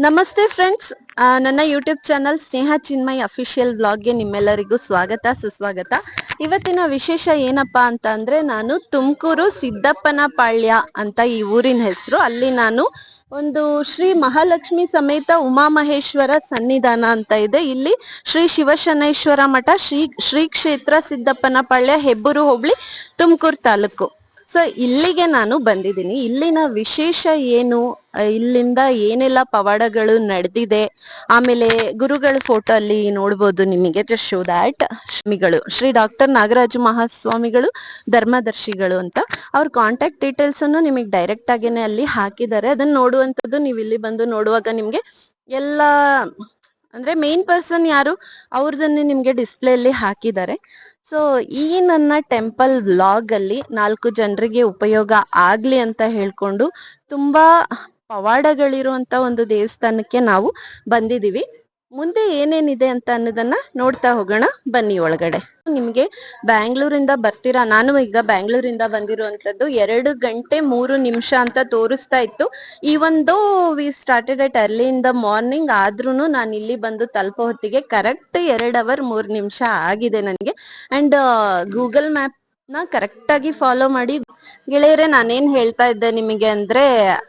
ನಮಸ್ತೆ ಫ್ರೆಂಡ್ಸ್ ನನ್ನ YouTube channel Sneha Chinmay official ಬ್ಲಾಗ್ಗೆ ನಿಮ್ಮೆಲ್ಲರಿಗೂ ಸ್ವಾಗತ, ಸುಸ್ವಾಗತ. ಇವತ್ತಿನ ವಿಶೇಷ ಏನಪ್ಪ ಅಂತ ಅಂದ್ರೆ ನಾನು ತುಮಕೂರು ಸಿದ್ದಪ್ಪನ ಪಾಳ್ಯ ಅಂತ ಈ ಊರಿನ ಹೆಸರು. ಅಲ್ಲಿ ನಾನು ಒಂದು ಶ್ರೀ ಮಹಾಲಕ್ಷ್ಮಿ ಸಮೇತ ಉಮಾಮಹೇಶ್ವರ ಸನ್ನಿಧಾನ ಅಂತ ಇದೆ. ಇಲ್ಲಿ ಶ್ರೀ ಶಿವಶನೇಶ್ವರ ಮಠ, ಶ್ರೀ ಶ್ರೀ ಕ್ಷೇತ್ರ ಸಿದ್ದಪ್ಪನ ಪಾಳ್ಯ ಹೆಬ್ಬೂರು ಹೋಬಳಿ, ತುಮಕೂರು ತಾಲೂಕು. ಸೊ ಇಲ್ಲಿಗೆ ನಾನು ಬಂದಿದ್ದೀನಿ. ಇಲ್ಲಿನ ವಿಶೇಷ ಏನು ಇಲ್ಲಿಂದ ಏನೆಲ್ಲ ಪವಾಡಗಳು ನಡೆದಿದೆ, ಆಮೇಲೆ ಗುರುಗಳ ಫೋಟೋ ಅಲ್ಲಿ ನೋಡ್ಬೋದು ನಿಮಗೆ ಜಸ್ಟ್ ಶೋ ದ್ಯಾಟ್ ಶ್ರೀಗಳು ಶ್ರೀ ಡಾಕ್ಟರ್ ನಾಗರಾಜ ಮಹಾಸ್ವಾಮಿಗಳು, ಧರ್ಮದರ್ಶಿಗಳು ಅಂತ. ಅವ್ರ ಕಾಂಟ್ಯಾಕ್ಟ್ ಡೀಟೇಲ್ಸ್ ಅನ್ನು ನಿಮಗೆ ಡೈರೆಕ್ಟ್ ಆಗೇನೆ ಅಲ್ಲಿ ಹಾಕಿದ್ದಾರೆ. ಅದನ್ನ ನೋಡುವಂತದ್ದು ನೀವು ಇಲ್ಲಿ ಬಂದು ನೋಡುವಾಗ ನಿಮ್ಗೆ ಎಲ್ಲ ಅಂದ್ರೆ ಮೇನ್ ಪರ್ಸನ್ ಯಾರು? ಅವ್ರದನ್ನೇ ನಿಮ್ಗೆ ಡಿಸ್ಪ್ಲೇ ಅಲ್ಲಿ ಹಾಕಿದ್ದಾರೆ. ಸೊ ಈ ನನ್ನ ಟೆಂಪಲ್ ವ್ಲಾಗ್ ಅಲ್ಲಿ ನಾಲ್ಕು ಜನರಿಗೆ ಉಪಯೋಗ ಆಗ್ಲಿ ಅಂತ ಹೇಳ್ಕೊಂಡು ತುಂಬಾ ಪವಾಡಗಳಿರುವಂತ ಒಂದು ದೇವಸ್ಥಾನಕ್ಕೆ ನಾವು ಬಂದಿದೀವಿ ಮುಂದೆ ಏನೇನಿದೆ ಅಂತ ಅನ್ನೋದನ್ನ ನೋಡ್ತಾ ಹೋಗೋಣ. ಬನ್ನಿ ಒಳಗಡೆ. ನಿಮ್ಗೆ ಬ್ಯಾಂಗ್ಳೂರಿಂದ ಬರ್ತೀರಾ? ನಾನು ಈಗ ಬ್ಯಾಂಗ್ಳೂರಿಂದ ಬಂದಿರುವಂತದ್ದು ಎರಡು ಗಂಟೆ ಮೂರು ನಿಮಿಷ ಅಂತ ತೋರಿಸ್ತಾ ಇತ್ತು. ಈ ಒಂದು we started at early in the morning ಆದ್ರೂ ನಾನು ಇಲ್ಲಿ ಬಂದು ತಲುಪೋ ಹೊತ್ತಿಗೆ ಕರೆಕ್ಟ್ ಎರಡ್ ಅವರ್ ಮೂರ್ ನಿಮಿಷ ಆಗಿದೆ ನನಗೆ. ಅಂಡ್ ಗೂಗಲ್ ಮ್ಯಾಪ್ನ ಕರೆಕ್ಟ್ ಆಗಿ ಫಾಲೋ ಮಾಡಿ. ಗೆಳೆಯರೆ, ನಾನೇನ್ ಹೇಳ್ತಾ ಇದ್ದೆ ನಿಮಗೆ ಅಂದ್ರೆ,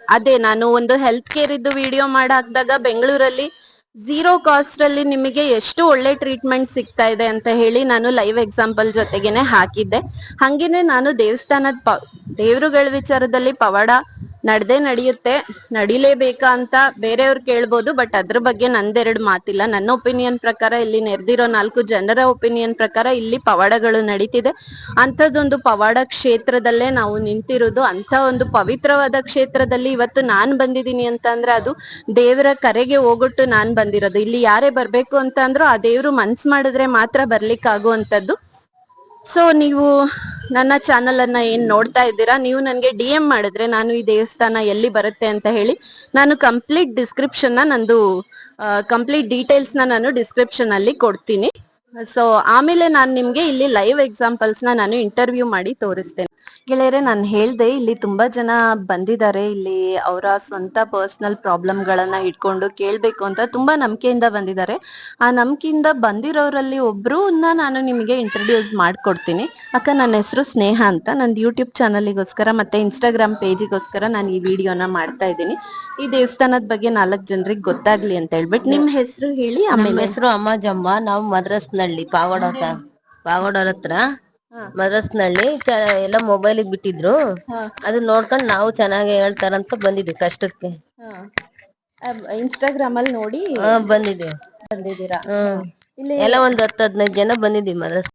ಅದೇ ನಾನು ಒಂದು ಹೆಲ್ತ್ ಕೇರ್ ಇದ್ದು ವಿಡಿಯೋ ಮಾಡಾಕ್ದಾಗ ಬೆಂಗಳೂರಲ್ಲಿ ಝೀರೋ ಕಾಸ್ಟ್ ಅಲ್ಲಿ ನಿಮಗೆ ಎಷ್ಟು ಒಳ್ಳೆ ಟ್ರೀಟ್ಮೆಂಟ್ ಸಿಗ್ತಾ ಇದೆ ಅಂತ ಹೇಳಿ ನಾನು ಲೈವ್ ಎಕ್ಸಾಂಪಲ್ ಜೊತೆಗೆನೆ ಹಾಕಿದ್ದೆ. ಹಂಗೇನೆ ನಾನು ದೇವಸ್ಥಾನದ ದೇವರುಗಳ ವಿಚಾರದಲ್ಲಿ ಪವಾಡ ನಡ್ದೇ ನಡೆಯುತ್ತೆ, ನಡಿಲೇಬೇಕಾ ಅಂತ ಬೇರೆಯವ್ರು ಕೇಳ್ಬೋದು, ಬಟ್ ಅದ್ರ ಬಗ್ಗೆ ನಂದೆರಡು ಮಾತಿಲ್ಲ. ನನ್ನ ಒಪಿನಿಯನ್ ಪ್ರಕಾರ ಇಲ್ಲಿ ನೆರೆದಿರೋ ನಾಲ್ಕು ಜನರ ಒಪಿನಿಯನ್ ಪ್ರಕಾರ ಇಲ್ಲಿ ಪವಾಡಗಳು ನಡೀತಿದೆ. ಅಂಥದ್ದೊಂದು ಪವಾಡ ಕ್ಷೇತ್ರದಲ್ಲೇ ನಾವು ನಿಂತಿರೋದು ಅಂತ ಒಂದು ಪವಿತ್ರವಾದ ಕ್ಷೇತ್ರದಲ್ಲಿ ಇವತ್ತು ನಾನ್ ಬಂದಿದ್ದೀನಿ ಅಂತ ಅಂದ್ರೆ ಅದು ದೇವರ ಕರೆಗೆ ಹೋಗೊಟ್ಟು ನಾನ್ ಬಂದಿರೋದು. ಇಲ್ಲಿ ಯಾರೇ ಬರ್ಬೇಕು ಅಂತ ಅಂದ್ರೂ ಆ ದೇವ್ರು ಮನ್ಸ್ ಮಾಡಿದ್ರೆ ಮಾತ್ರ ಬರ್ಲಿಕ್ಕಾಗುವಂತದ್ದು ಸೊ ನೀವು ನನ್ನ ಚಾನಲ್ ಅನ್ನ ಏನ್ ನೋಡ್ತಾ ಇದ್ದೀರಾ? ನೀವು ನನಗೆ ಡಿ ಎಂ ಮಾಡಿದ್ರೆ ನಾನು ಈ ದೇವಸ್ಥಾನ ಎಲ್ಲಿ ಬರುತ್ತೆ ಅಂತ ಹೇಳಿ ನಾನು ಕಂಪ್ಲೀಟ್ ಡಿಸ್ಕ್ರಿಪ್ಷನ್ನ ನಂದು ಕಂಪ್ಲೀಟ್ ಡೀಟೇಲ್ಸ್ನ ನಾನು ಡಿಸ್ಕ್ರಿಪ್ಷನ್ ಅಲ್ಲಿ ಕೊಡ್ತೀನಿ. ಸೊ ಆಮೇಲೆ ನಾನು ನಿಮ್ಗೆ ಇಲ್ಲಿ ಲೈವ್ ಎಕ್ಸಾಂಪಲ್ಸ್ನ ನಾನು ಇಂಟರ್ವ್ಯೂ ಮಾಡಿ ತೋರಿಸ್ತೇನೆ. ಗೆಳೆಯರೆ ನಾನು ಹೇಳ್ದೆ ಇಲ್ಲಿ ತುಂಬಾ ಜನ ಬಂದಿದ್ದಾರೆ. ಇಲ್ಲಿ ಅವರ ಸ್ವಂತ ಪರ್ಸನಲ್ ಪ್ರಾಬ್ಲಮ್ ಗಳನ್ನ ಇಟ್ಕೊಂಡು ಕೇಳ್ಬೇಕು ಅಂತ ತುಂಬಾ ನಂಬಿಕೆಯಿಂದ ಬಂದಿದ್ದಾರೆ. ಆ ನಂಬಿಕೆಯಿಂದ ಬಂದಿರೋರಲ್ಲಿ ಒಬ್ರು ನಾನು ನಿಮಗೆ ಇಂಟ್ರೊಡ್ಯೂಸ್ ಮಾಡ್ಕೊಡ್ತೀನಿ. ಅಕ್ಕ ನನ್ನ ಹೆಸರು ಸ್ನೇಹ ಅಂತ. ನಂದು ಯೂಟ್ಯೂಬ್ ಚಾನಲಿಗೋಸ್ಕರ ಮತ್ತೆ ಇನ್ಸ್ಟಾಗ್ರಾಮ್ ಪೇಜಿಗೋಸ್ಕರ ನಾನು ಈ ವಿಡಿಯೋನ ಮಾಡ್ತಾ ಇದ್ದೀನಿ. ಈ ದೇವಸ್ಥಾನದ ಬಗ್ಗೆ ನಾಲ್ಕು ಜನರಿಗೆ ಗೊತ್ತಾಗ್ಲಿ ಅಂತ ಹೇಳ್ಬಿಟ್ಟು ನಿಮ್ ಹೆಸರು ಹೇಳಿ ಆಮೇಲೆ. ಹೆಸರು ಅಮ್ಮಾಜಮ್ಮ. ನಾವು ಮದ್ರಸ್ನಳ್ಳಿ ಪಾಗೋಡ ಪಾಗೋಡರ ಹತ್ರ. ಮದ್ರಸ್ನಳ್ಳಿ ಎಲ್ಲ ಮೊಬೈಲ್ ಬಿಟ್ಟಿದ್ರು. ಅದು ಅದನ್ನ ನೋಡ್ಕೊಂಡು ನಾವು ಚೆನ್ನಾಗಿ ಹೇಳ್ತಾರಂತ ಬಂದಿದ್ವಿ ಕಷ್ಟಕ್ಕೆ. ಇನ್ಸ್ಟಾಗ್ರಾಮ್ ಅಲ್ಲಿ ನೋಡಿ ಬಂದಿದೆ. ಬಂದಿದ್ದೀರಾ ಎಲ್ಲ ಒಂದ್ ಹತ್ತು ಹದಿನೈದು ಜನ ಬಂದಿದ್ವಿ ಮದ್ರಸ್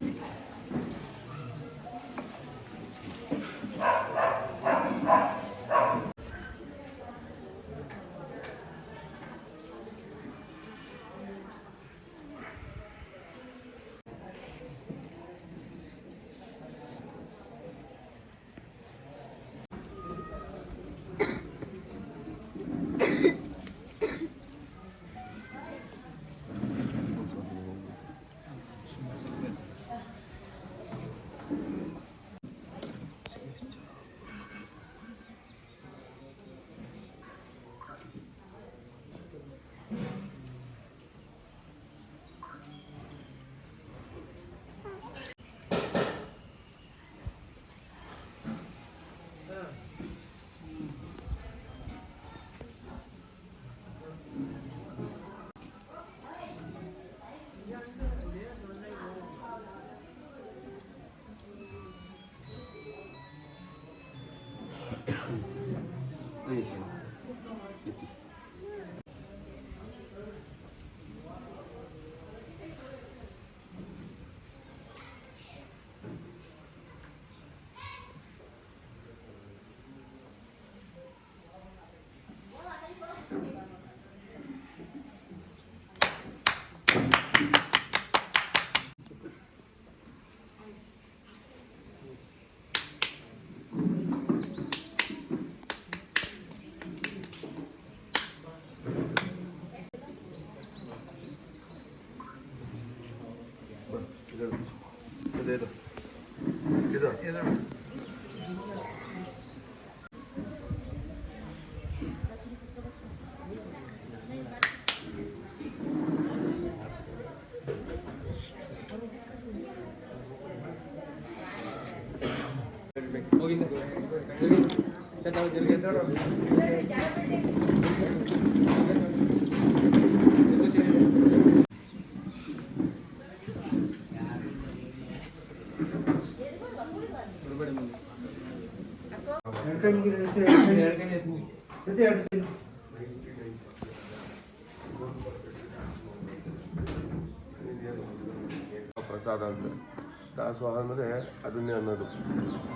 ಪ್ರಸಾದ ಅಂತ ದಾಸೋಹ ಅಂದರೆ ಅದನ್ನೇ ಅನ್ನೋದು.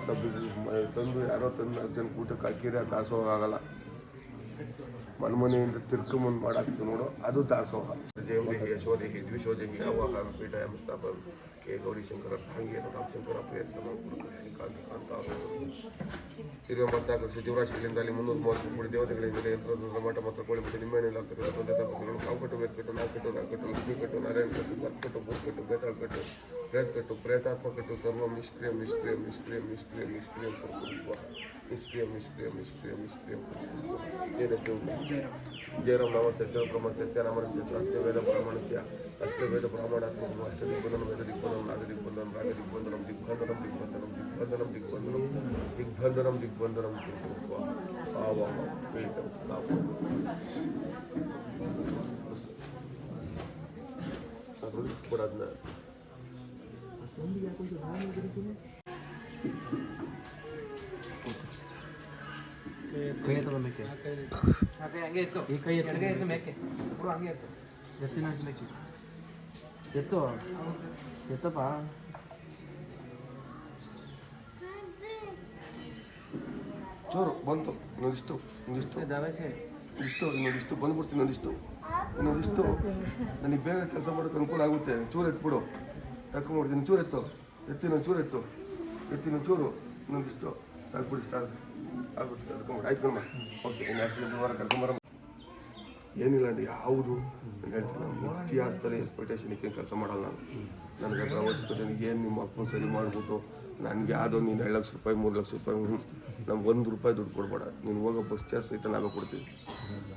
ತಬ್ಬಿ ತಂದು ಯಾರೋ ತಂದು ನಾಲ್ಕು ಜನ ಊಟಕ್ಕೆ ಹಾಕಿದ್ರೆ ದಾಸೋಹ ಆಗಲ್ಲ. ಮನ್ಮನೆಯಿಂದ ತಿರ್ಕೊಂಬಂದು ಮಾಡಾಕ್ತೀವಿ ನೋಡು, ಅದು ದಾಸೋಹ. ಜಯಂಬಿಗೆ ಯಶೋದಿಗೆ ದ್ವಿಶೋದಿಗೆ ಯಾವಾಗ ಪೀಠ ಎಂಸ್ಥಾಪನ ಕೆ ಗೌರಿಶಂಕರ ಹಂಗೆ ರಾಮಶಂಕರ ಪ್ರಯತ್ನ ತಿರುಗ ಮತ್ತೆ ಶಿವರಾಶಿಗಳಿಂದ ಅಲ್ಲಿ ಮುನ್ನೂರು ಮೂವತ್ತು ಮೂರು ದೇವತೆಗಳಿಂದ ಯಂತ್ರದ ಮಠ ಮಾತ್ರ ಕೋಳಿ ಬಿಟ್ಟು ನಿಮ್ಮ ಬಂದ ದಂಪತಿಗಳು ಕಾವು ಕಟ್ಟು ಬೇತ್ ಕಟ್ಟು ನಾವು ಕಟ್ಟು ನಾವು ಕಟ್ಟು ಲಕ್ಷ್ಮಿ ಕಟ್ಟು ನಾರಾಯಣ ಕಟ್ಟು ಸರ್ಪ ಕಟ್ಟು ಭೂತ್ ಕಟ್ಟು ಬೇತಾಳ ಕಟ್ಟು प्रेत कटु प्रेतात्मा कटु सर्व निष्क्रिय निष्क्रिय निष्क्रिय निष्क्रिय निष्क्रिय निष्क्रिय निष्क्रिय निष्क्रिय निष्क्रिय निष्क्रिय जयराम नाम सस्य प्रमाण सस्य नाम क्षेत्र अस्य वेद ब्राह्मण से अस्य वेद ब्राह्मणात्मकम् अस्य दिग्बन्धनं वेद दिग्बन्धनं नाग दिग्बंधन राग दिग्बंधन दिग्बंधन दिग्बंधन दिग्बंधन दिग्बंधन दिग्बन्धनं दिग्बन्धनं कृत्वा आवाम वेदं नाम ಕೈ ಎತ್ತದ ಮೇಕೆ ಈ ಕೈ ಎತ್ತು ಮೇಕೆ ಎತ್ತಿನ ಮೇಕೆ ಎತ್ತು ಎತ್ತಪ್ಪ ಚೂರು ಬಂತು ಇನ್ನೊಂದಿಷ್ಟು ಇನ್ನೊಂದಿಷ್ಟು ಇಷ್ಟು ಇನ್ನೊಂದಿಷ್ಟು ಬಂದ್ಬಿಡ್ತೀನಿ ಇನ್ನೊಂದಿಷ್ಟು ಇನ್ನೊಂದಿಷ್ಟು ನನಗೆ ಬೇಗ ಕೆಲಸ ಮಾಡೋಕ್ಕೆ ಅನುಕೂಲ ಆಗುತ್ತೆ ಚೂರು ಎತ್ಬಿಡು ತಕೊಂಡ್ಬಿಡ್ತೀನಿ ಚೂರು ಎತ್ತು ಎತ್ತಿನ ಚೂರು ಎತ್ತು ಎತ್ತಿನ ಚೂರು ಇನ್ನೊಂದಿಷ್ಟು ಸಾಕು ಬಿಡಿ ಕರ್ಕೊಂಬಿಡಿ ಆಯ್ತು ನಮ್ಮ ವಾರ ಏನಿಲ್ಲ ಅಂಡಿ ಯಾವುದು ಹೇಳ್ತೀನಿ ಇತಿಹಾಸದಲ್ಲಿ ಎಕ್ಸ್ಪೆಕ್ಟೇಷನ್ ಇಕ್ಕೇನು ಕೆಲಸ ಮಾಡಲ್ಲ ನಾನು ನನಗೆ ಅದ್ರ ಅವಶ್ಯಕತೆ ಏನು ನಿಮ್ಮ ಅಪ್ಪನ ಸರಿ ಮಾಡಿಬಿಟ್ಟು ನನಗೆ ಯಾವುದೋ ನೀನು ಎರಡು ಲಕ್ಷ ರೂಪಾಯಿ ಮೂರು ಲಕ್ಷ ರೂಪಾಯಿ ನಮ್ಗೆ ಒಂದು ರೂಪಾಯಿ ದುಡ್ಡು ಕೊಡ್ಬೇಡ ನೀನು ಹೋಗೋ ಬಸ್ ಚಾರ್ಜ್ ಸಹಿತ ನಾವೇ ಕೊಡ್ತೀವಿ